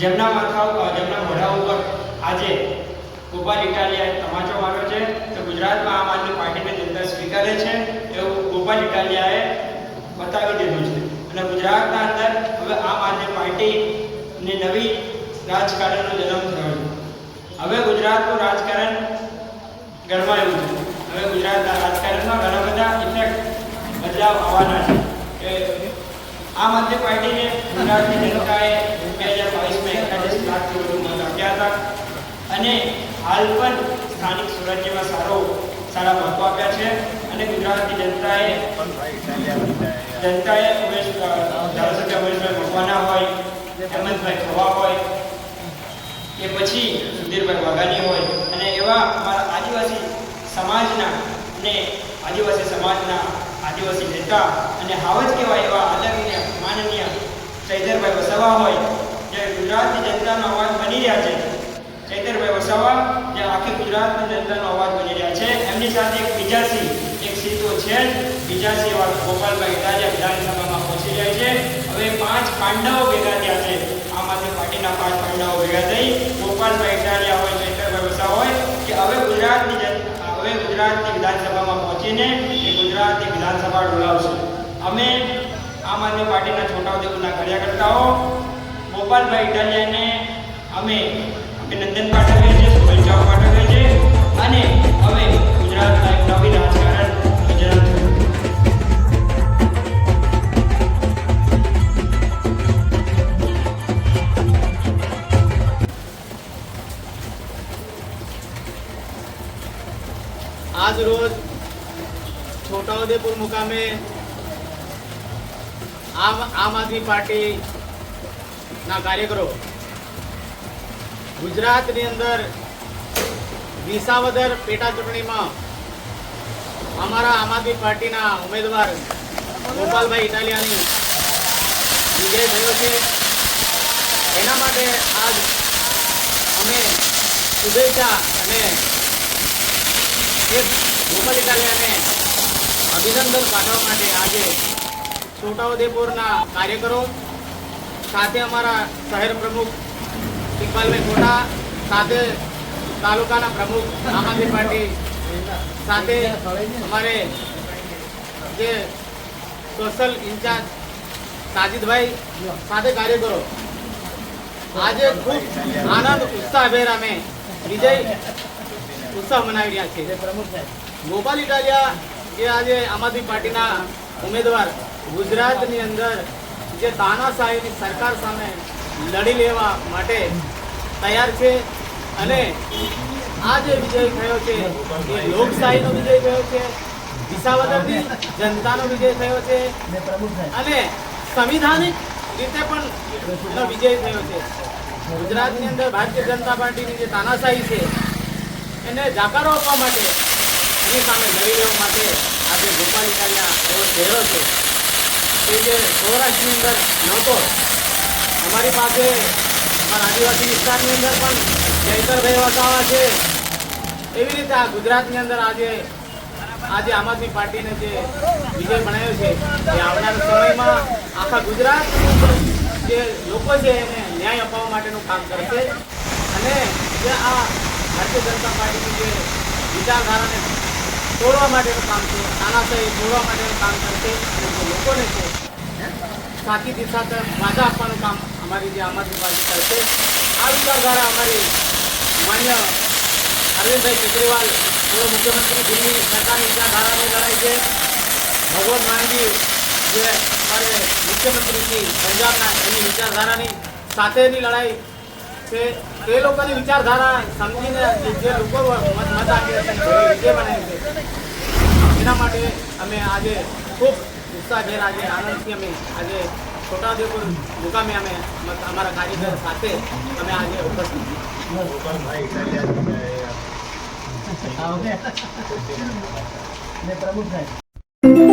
જેમના માથા જેમના મોઢા ઉપર આજે ગોપાલ ઇટાલિયાએ તમાચો માર્યો છે તો ગુજરાતમાં આમ આદમી પાર્ટીને જનતા સ્વીકારે છે એવું ગોપાલ ઇટાલિયાએ બતાવી દીધું છે. અને ગુજરાતના અંદર હવે આમ આદમી પાર્ટીની નવી રાજકારણનો જન્મ થયો છે. હવે ગુજરાતનું રાજકારણ ગરમાયું છે. હવે ગુજરાતના રાજકારણમાં ઘણા બધા ઇફેક્ટ બદલાવ આવવાના છે. આમ આદમી પાર્ટીને ગુજરાતની જનતાએ બે હજાર બાવીસમાં એકતાલીસ લાખથી વધુ મત આપ્યા હતા. અને હાલ પણ સ્થાનિક સ્વરાજ્યમાં સારો, સારા મતો આપ્યા છે. અને ગુજરાતની જનતાએ જનતાએ ઉમેશ ધારાસભ્ય ઉમેશભાઈ મકવાના હોય, હેમંતભાઈ ખવા હોય, કે પછી સુધીરભાઈ વાઘાની હોય. અને એવા અમારા આદિવાસી સમાજના અને આદિવાસી સમાજના આદિવાસી નેતા અને હાવજ કહેવાય એવા ચૈતરભાઈ વસાવા હોય, જે ગુજરાતની જનતાનો અવાજ બની રહ્યા છે. ચૈતરભાઈ વસાવા, જે આખી ગુજરાતની જનતાનો અવાજ બની રહ્યા છે. એમની સાથે એક બીજાસી, એક સિંહ તો છે જ. બીજા સિંહ વાળો ગોપાલભાઈ ઇટાલિયા વિધાનસભામાં પહોંચી જાય છે. હવે પાંચ પાંડવો ભેગા થયા છે. આમ આદમી પાર્ટીના પાંચ પાંડવો ભેગા થઈ ગોપાલભાઈ ઇટાલિયા હોય, ચૈતરભાઈ વસાવા હોય, કે હવે ગુજરાતની જન, હવે ગુજરાતની વિધાનસભામાં પહોંચીને એ ગુજરાતની વિધાનસભા ડોલાવશે. અમે આમ આદમી પાર્ટીના છોટાઉદેપુરના કાર્યકર્તાઓ ગોપાલભાઈ ઇટાલિયાને અમે અભિનંદન પાઠવીએ છીએ શુભેચ્છાઓ પાઠવીએ છીએ. અને હવે ગુજરાતમાં એક નવી રાજકારણ આજ રોજ છોટાઉદેપુર મુકામે આમ આમ આદમી પાર્ટી ના કાર્યકરો, ગુજરાતની અંદર વિસાવદર પેટા ચૂંટણીમાં અમારા આમ આદમી પાર્ટીના ઉમેદવાર ગોપાલભાઈ ઇટાલિયાની વિજય થયો છે. એના માટે આજ અમે શુભેચ્છા અને એક ગોપાલ ઇટાલિયાને અભિનંદન પાઠવવા માટે આજે છોટાઉદેપુરના કાર્યકરો સાથે અમારા શહેર પ્રમુખ ઇકબાલભાઈ ગોટા સાથે તાલુકાના પ્રમુખ આમ આદમી પાર્ટી સાથે અમારે જે સોશિયલ ઇન્ચાર્જ સાજિદભાઈ સાથે કાર્યકરો. આજે ખૂબ આનંદ, ઉત્સાહભેર અમે વિજય ઉત્સાહ મનાવી રહ્યા છીએ. ગોપાલ ઇટાલિયા જે આજે આમ આદમી પાર્ટીના ઉમેદવાર ગુજરાતની અંદર જે તાનાશાહીની સરકાર સામે લડી લેવા માટે તૈયાર છે અને આ જે વિજય થયો છે, એ લોકશાહીનો વિજય થયો છે, વિસાવદરની જનતાનો વિજય થયો છે અને સંવિધાનિક રીતે પણ વિજય થયો છે. ગુજરાતની અંદર ભારતીય જનતા પાર્ટીની જે તાનાશાહી છે, એને જાકારો આપવા માટે એની સામે લડી લેવા માટે આજે ગોપાલ ઇટાલિયા એવો ચહેરો છે. કે જે સૌરાષ્ટ્રની અંદર નહોતો અમારી પાસે અમારા આદિવાસી વિસ્તારની અંદર પણ જયતરભાઈ વસાવા છે, એવી રીતે આ ગુજરાતની અંદર આજે આજે આમ આદમી પાર્ટીને જે વિજય બનાવ્યો છે. એ આવનારા સમયમાં આખા ગુજરાત જે લોકો છે એને ન્યાય અપાવવા માટેનું કામ કરશે. અને જે આ ભારતીય જનતા પાર્ટીની જે વિચારધારાને તોડવા માટેનું કામ છે. તાનાશાહી તોડવા માટેનું કામ કરશે અને જે લોકોને છે સાચી દિશા તરફ બાધા આપવાનું કામ અમારી જે આમ આદમી પાર્ટી કરશે. આ વિચારધારા અમારી માન્ય અરવિંદભાઈ કેજરીવાલ, પૂર્વ મુખ્યમંત્રી દિલ્હી સરકારની વિચારધારાની લડાઈ છે. ભગવાન માનજી જે અમારે મુખ્યમંત્રીથી પંજાબના એની વિચારધારાની સાથેની લડાઈ છે તે લોકોની વિચારધારા સમજીને જે જે લોકો મત મત આપી છે એના માટે અમે આજે ખૂબ ઉત્સાહભેર આજે આનંદથી અમે આજે છોટાઉદેપુર મુકામે અમે અમારા કાર્યકર સાથે અમે આજે ઉપસ્થિત પ્રમુખ સાહેબ.